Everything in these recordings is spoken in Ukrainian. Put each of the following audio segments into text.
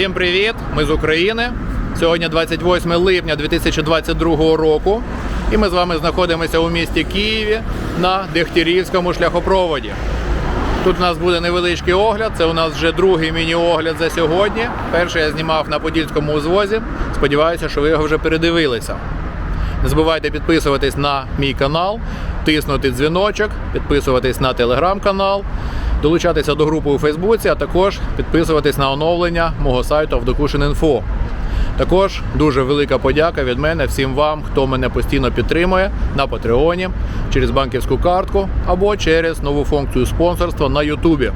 Всім привіт! Ми з України. Сьогодні 28 липня 2022 року. І ми з вами знаходимося у місті Києві на Дегтярівському шляхопроводі. Тут у нас буде невеличкий огляд. Це у нас вже другий міні-огляд за сьогодні. Перший я знімав на Подільському узвозі. Сподіваюся, що ви його вже передивилися. Не забувайте підписуватись на мій канал, тиснути дзвіночок, підписуватись на телеграм-канал, долучатися до групи у Фейсбуці, а також підписуватись на оновлення мого сайту Авдокушин.Інфо. Також дуже велика подяка від мене всім вам, хто мене постійно підтримує на Патреоні через банківську картку або через нову функцію спонсорства на Ютубі.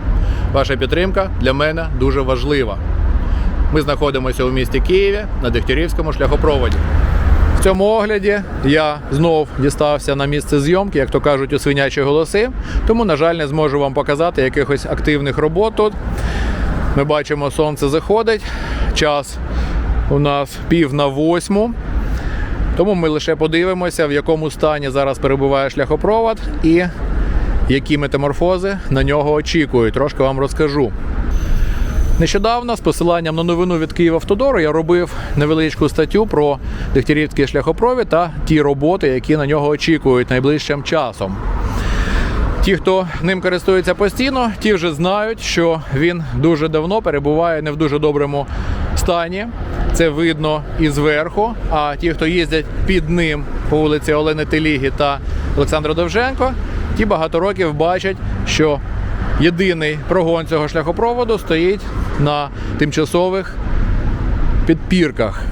Ваша підтримка для мене дуже важлива. Ми знаходимося у місті Києві на Дегтярівському шляхопроводі. В цьому огляді я знов дістався на місце зйомки, як то кажуть, у свинячі голоси. Тому, на жаль, не зможу вам показати якихось активних робот тут. Ми бачимо, сонце заходить. Час у нас пів на восьму. Тому ми лише подивимося, в якому стані зараз перебуває шляхопровод і які метаморфози на нього очікують. Трошки вам розкажу. Нещодавно з посиланням на новину від Київавтодору я робив невеличку статтю про Дегтярівський шляхопровід та ті роботи, які на нього очікують найближчим часом. Ті, хто ним користується постійно, ті вже знають, що він дуже давно перебуває не в дуже доброму стані. Це видно і зверху. А ті, хто їздять під ним по вулиці Олени Телігі та Олександра Довженко, ті багато років бачать, що єдиний прогон цього шляхопроводу стоїть на тимчасових підпірках.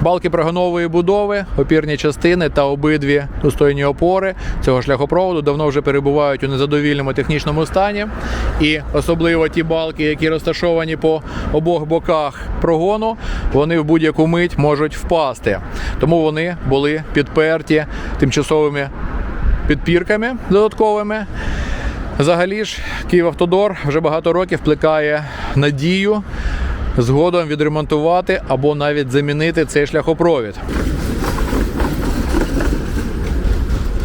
Балки прогонової будови, опірні частини та обидві достойні опори цього шляхопроводу давно вже перебувають у незадовільному технічному стані. І особливо ті балки, які розташовані по обох боках прогону, вони в будь-яку мить можуть впасти. Тому вони були підперті тимчасовими підпірками додатковими. Взагалі ж Київавтодор вже багато років плекає надію згодом відремонтувати або навіть замінити цей шляхопровід.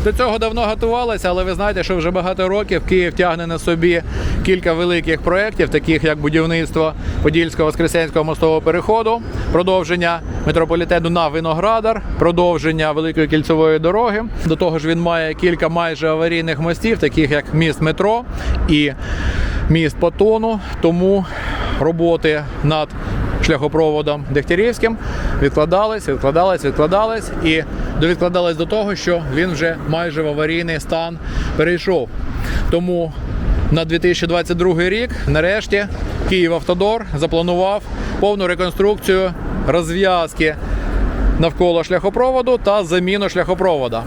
До цього давно готувалися, але ви знаєте, що вже багато років Київ тягне на собі кілька великих проєктів, таких як будівництво Подільського Воскресенського мостового переходу, продовження метрополітену на Виноградар, продовження Великої кільцевої дороги. До того ж, він має кілька майже аварійних мостів, таких як міст метро і міст Патону. Тому роботи над шляхопроводом Дегтярівським відкладались, відкладались, відкладались і довідкладались до того, що він вже майже в аварійний стан перейшов. Тому на 2022 рік нарешті Київавтодор запланував повну реконструкцію розв'язки навколо шляхопроводу та заміну шляхопровода.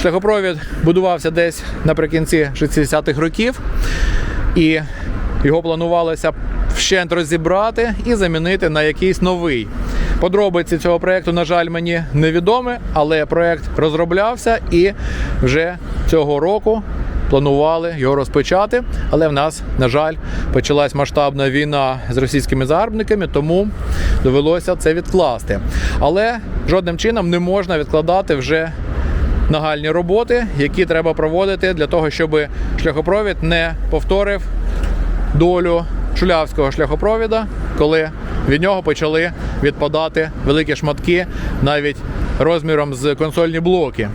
Шляхопровід будувався десь наприкінці 60-х років, і його планувалося вщент розібрати і замінити на якийсь новий. Подробиці цього проєкту, на жаль, мені невідомі, але проєкт розроблявся і вже цього року планували його розпочати. Але в нас, на жаль, почалась масштабна війна з російськими загарбниками, тому довелося це відкласти. Але жодним чином не можна відкладати вже нагальні роботи, які треба проводити для того, щоб шляхопровід не повторив долю шулявського шляхопровіда, коли від нього почали відпадати великі шматки навіть розміром з консольні блоки.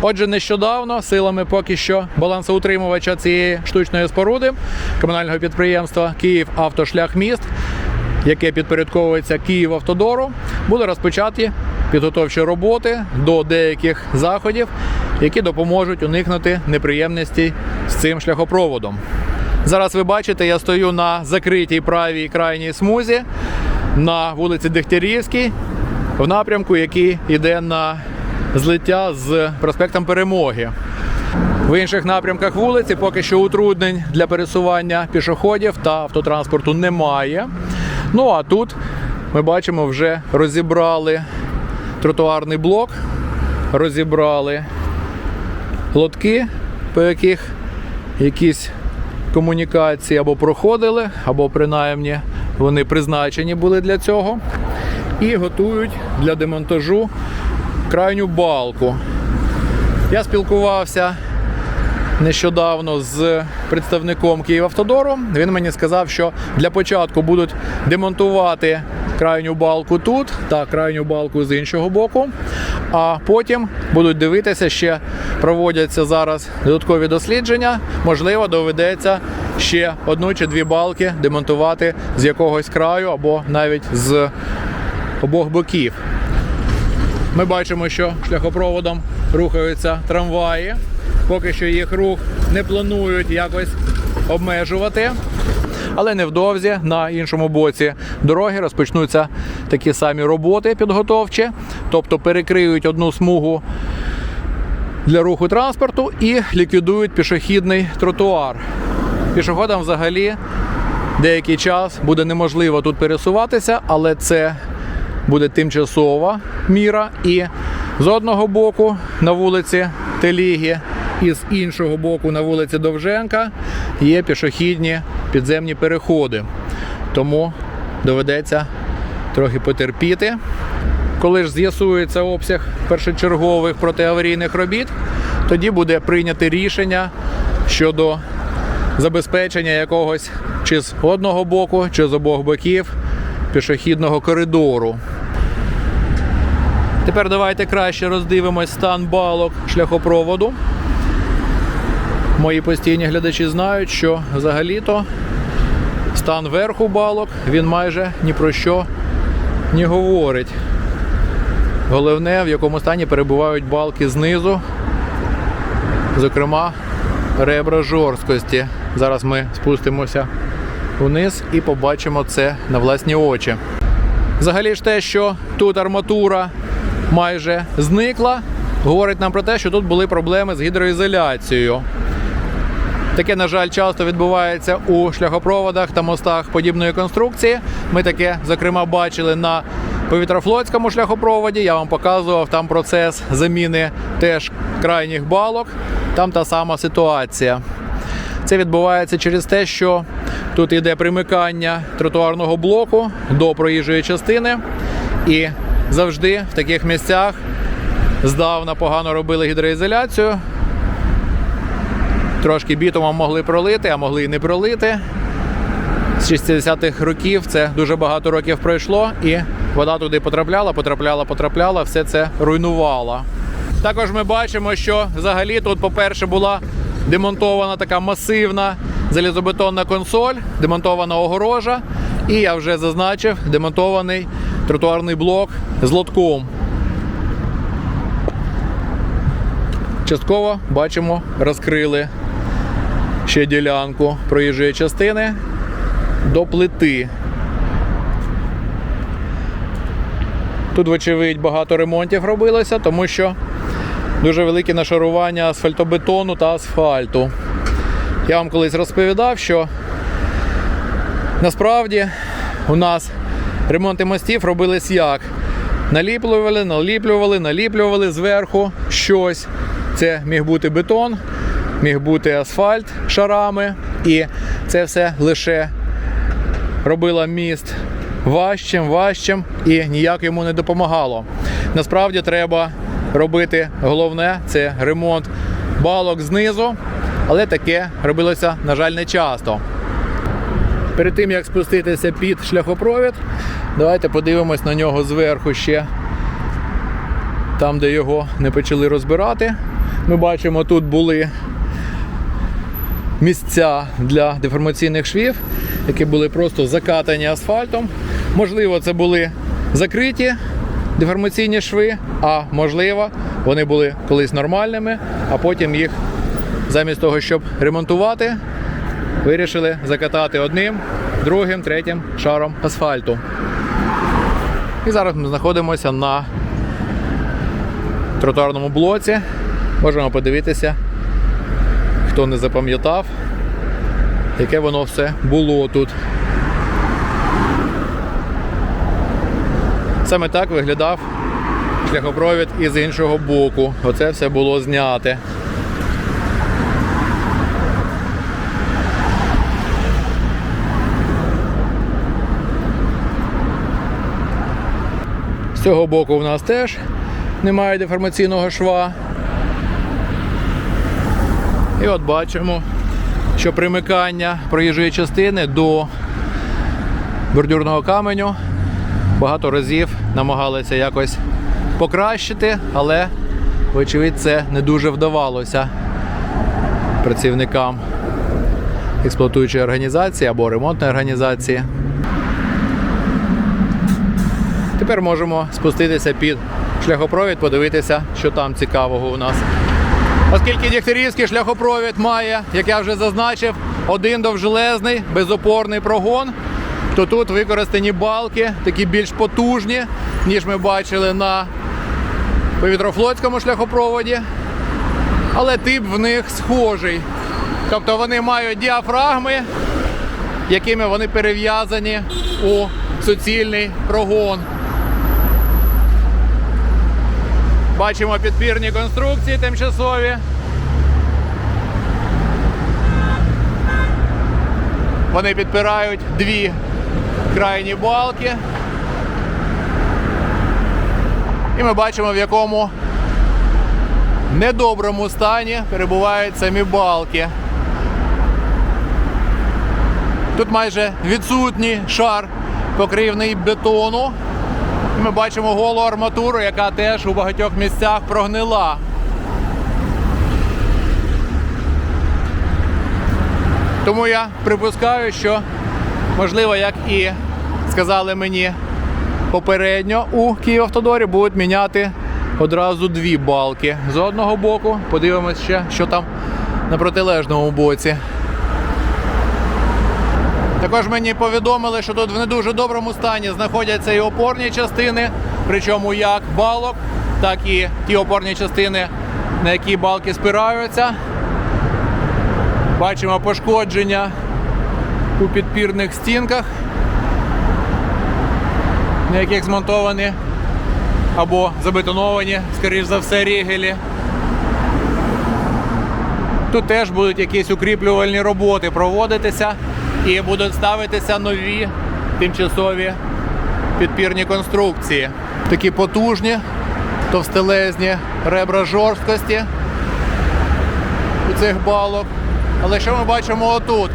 Отже, нещодавно силами поки що балансоутримувача цієї штучної споруди комунального підприємства Київ Автошлях Міст, яке підпорядковується Київавтодору, були розпочаті підготовчі роботи до деяких заходів, які допоможуть уникнути неприємностей з цим шляхопроводом. Зараз ви бачите, я стою на закритій правій крайній смузі на вулиці Дегтярівській, в напрямку, який йде на злиття з проспектом Перемоги. В інших напрямках вулиці поки що утруднень для пересування пішоходів та автотранспорту немає. Ну а тут ми бачимо, вже розібрали тротуарний блок, розібрали лотки, по яких якісь комунікації або проходили, або принаймні вони призначені були для цього. І готують для демонтажу крайню балку. Я спілкувався нещодавно з представником Київавтодору. Він мені сказав, що для початку будуть демонтувати крайню балку тут та крайню балку з іншого боку. А потім будуть дивитися, ще проводяться зараз додаткові дослідження. Можливо, доведеться ще одну чи дві балки демонтувати з якогось краю або навіть з обох боків. Ми бачимо, що шляхопроводом рухаються трамваї. Поки що їх рух не планують якось обмежувати. Але невдовзі на іншому боці дороги розпочнуться такі самі роботи підготовчі, тобто перекриють одну смугу для руху транспорту і ліквідують пішохідний тротуар. Пішоходам взагалі деякий час буде неможливо тут пересуватися, але це буде тимчасова міра. І з одного боку на вулиці Телігі, і з іншого боку на вулиці Довженка є пішохідні підземні переходи. Тому доведеться трохи потерпіти. Коли ж з'ясується обсяг першочергових протиаварійних робіт, тоді буде прийнято рішення щодо забезпечення якогось чи з одного боку, чи з обох боків пішохідного коридору. Тепер давайте краще роздивимось стан балок шляхопроводу. Мої постійні глядачі знають, що взагалі-то стан верху балок він майже ні про що не говорить. Головне, в якому стані перебувають балки знизу, зокрема, ребра жорсткості. Зараз ми спустимося вниз і побачимо це на власні очі. Взагалі ж те, що тут арматура майже зникла, говорить нам про те, що тут були проблеми з гідроізоляцією. Таке, на жаль, часто відбувається у шляхопроводах та мостах подібної конструкції. Ми таке, зокрема, бачили на повітрофлотському шляхопроводі. Я вам показував там процес заміни теж крайніх балок. Там та сама ситуація. Це відбувається через те, що тут йде примикання тротуарного блоку до проїжджої частини, і завжди в таких місцях здавна погано робили гідроізоляцію. Трошки бітумом могли пролити, а могли і не пролити. З 60-х років це дуже багато років пройшло, і вода туди потрапляла, потрапляла, потрапляла, все це руйнувало. Також ми бачимо, що взагалі тут, по-перше, була демонтована така масивна залізобетонна консоль, демонтована огорожа, і я вже зазначив, демонтований тротуарний блок з лотком. Частково бачимо, розкрили ще ділянку проїжджої частини до плити. Тут, вочевидь, багато ремонтів робилося, тому що дуже велике нашарування асфальтобетону та асфальту. Я вам колись розповідав, що насправді у нас ремонти мостів робились як? Наліплювали, наліплювали, наліплювали зверху щось. Це міг бути бетон, міг бути асфальт шарами, і це все лише робило міст важчим, важчим і ніяк йому не допомагало. Насправді треба робити головне це ремонт балок знизу, але таке робилося, на жаль, не часто. Перед тим як спуститися під шляхопровід, давайте подивимось на нього зверху ще. Там, де його не почали розбирати. Ми бачимо, тут були місця для деформаційних швів, які були просто закатані асфальтом. Можливо, це були закриті деформаційні шви, а можливо, вони були колись нормальними, а потім їх замість того, щоб ремонтувати, вирішили закатати одним, другим, третім шаром асфальту. І зараз ми знаходимося на тротуарному блоці. Можемо подивитися, хто не запам'ятав, яке воно все було тут. Саме так виглядав шляхопровід із іншого боку. Оце все було зняте. З цього боку в нас теж немає деформаційного шва. І от бачимо, що примикання проїжджої частини до бордюрного каменю багато разів намагалися якось покращити, але, вочевидь, це не дуже вдавалося працівникам експлуатуючої організації або ремонтної організації. Тепер можемо спуститися під шляхопровід, подивитися, що там цікавого у нас. Оскільки Дігтярівський шляхопровід має, як я вже зазначив, один довжелезний безопорний прогон, то тут використані балки, такі більш потужні, ніж ми бачили на повітрофлотському шляхопроводі. Але тип в них схожий. Тобто вони мають діафрагми, якими вони перев'язані у суцільний прогон. Бачимо підпірні конструкції тимчасові. Вони підпирають дві крайні балки. І ми бачимо, в якому недоброму стані перебувають самі балки. Тут майже відсутній шар покривний бетону. Ми бачимо голу арматуру, яка теж у багатьох місцях прогнила. Тому я припускаю, що можливо, як і сказали мені попередньо у Київавтодорі, будуть міняти одразу дві балки. З одного боку, подивимося ще, що там на протилежному боці. Також мені повідомили, що тут в не дуже доброму стані знаходяться і опорні частини, причому як балок, так і ті опорні частини, на які балки спираються. Бачимо пошкодження у підпірних стінках, на яких змонтовані або забетоновані, скоріш за все, рігелі. Тут теж будуть якісь укріплювальні роботи проводитися і будуть ставитися нові тимчасові підпірні конструкції. Такі потужні, товстелезні ребра жорсткості у цих балок. Але що ми бачимо отут?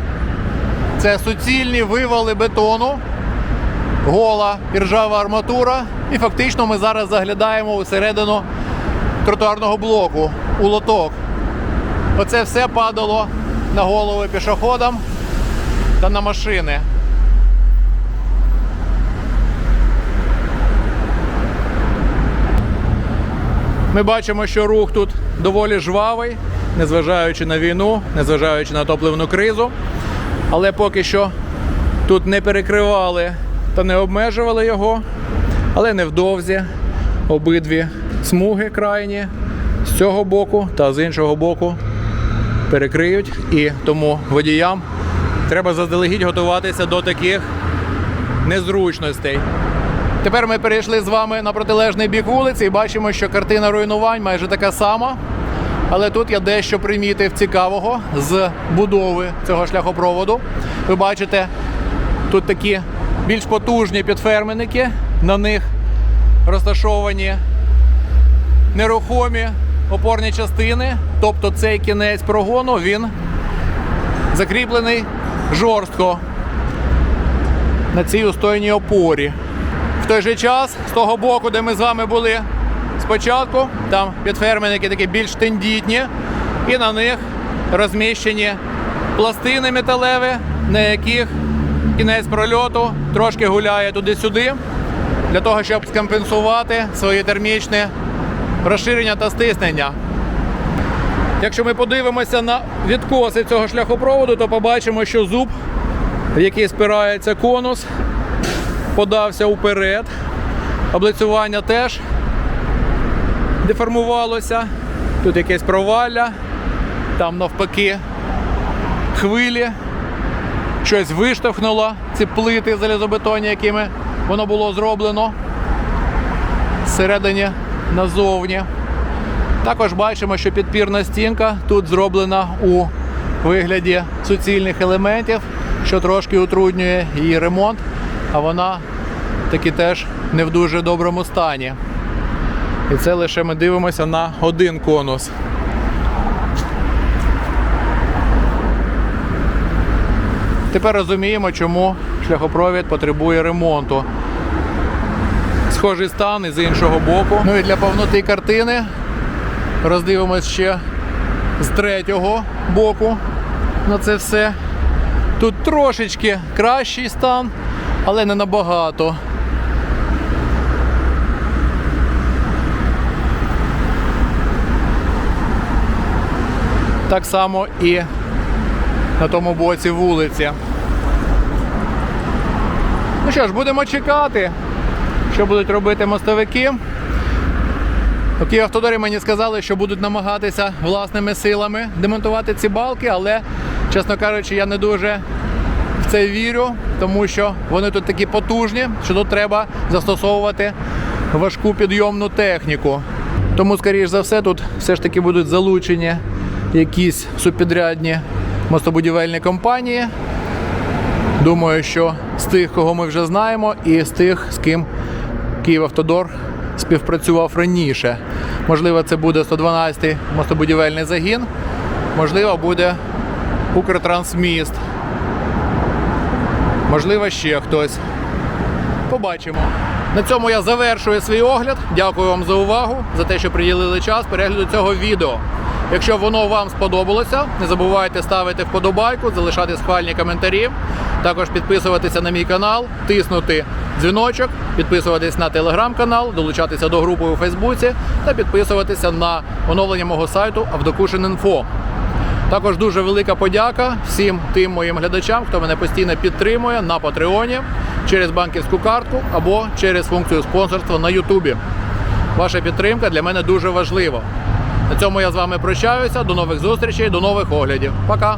Це суцільні вивали бетону, гола і ржава арматура. І фактично ми зараз заглядаємо усередину тротуарного блоку у лоток. Оце все падало на голови пішоходам та на машини. Ми бачимо, що рух тут доволі жвавий, незважаючи на війну, незважаючи на топливну кризу. Але поки що тут не перекривали та не обмежували його. Але невдовзі обидві смуги крайні з цього боку та з іншого боку перекриють. І тому водіям треба заздалегідь готуватися до таких незручностей. Тепер ми перейшли з вами на протилежний бік вулиці і бачимо, що картина руйнувань майже така сама. Але тут я дещо примітив цікавого з будови цього шляхопроводу. Ви бачите, тут такі більш потужні підферменники, на них розташовані нерухомі опорні частини. Тобто цей кінець прогону він закріплений жорстко на цій устойній опорі. В той же час, з того боку, де ми з вами були спочатку, там підферменники такі більш тендітні, і на них розміщені пластини металеві, на яких кінець прольоту трошки гуляє туди-сюди, для того, щоб скомпенсувати своє термічне розширення та стиснення. Якщо ми подивимося на відкоси цього шляхопроводу, то побачимо, що зуб, в який спирається конус, подався уперед. Облицювання теж деформувалося. Тут якесь провалля, там навпаки хвилі. Щось виштовхнуло ці плити залізобетонні, якими воно було зроблено зсередині назовні. Також бачимо, що підпірна стінка тут зроблена у вигляді суцільних елементів, що трошки утруднює її ремонт, а вона таки теж не в дуже доброму стані. І це лише ми дивимося на один конус. Тепер розуміємо, чому шляхопровід потребує ремонту. Схожий стан і з іншого боку. Ну і для повноти картини роздивимось ще з третього боку на це все. Тут трошечки кращий стан, але не набагато. Так само і на тому боці вулиці. Ну що ж, будемо чекати, що будуть робити мостовики. У Київавтодорі мені сказали, що будуть намагатися власними силами демонтувати ці балки, але, чесно кажучи, я не дуже в це вірю, тому що вони тут такі потужні, що тут треба застосовувати важку підйомну техніку. Тому, скоріш за все, тут все ж таки будуть залучені якісь субпідрядні мостобудівельні компанії. Думаю, що з тих, кого ми вже знаємо, і з тих, з ким Київавтодор співпрацював раніше. Можливо, це буде 112-й мостобудівельний загін, можливо, буде Укртрансміст. Можливо, ще хтось. Побачимо. На цьому я завершую свій огляд. Дякую вам за увагу, за те, що приділили час перегляду цього відео. Якщо воно вам сподобалося, не забувайте ставити вподобайку, залишати схвальні коментарі. Також підписуватися на мій канал, тиснути дзвіночок, підписуватись на телеграм-канал, долучатися до групи у Фейсбуці та підписуватися на оновлення мого сайту Авдокушин.Інфо. Також дуже велика подяка всім тим моїм глядачам, хто мене постійно підтримує на Патреоні через банківську картку або через функцію спонсорства на Ютубі. Ваша підтримка для мене дуже важлива. На цьому я з вами прощаюся. До нових зустрічей, до нових оглядів. Пока!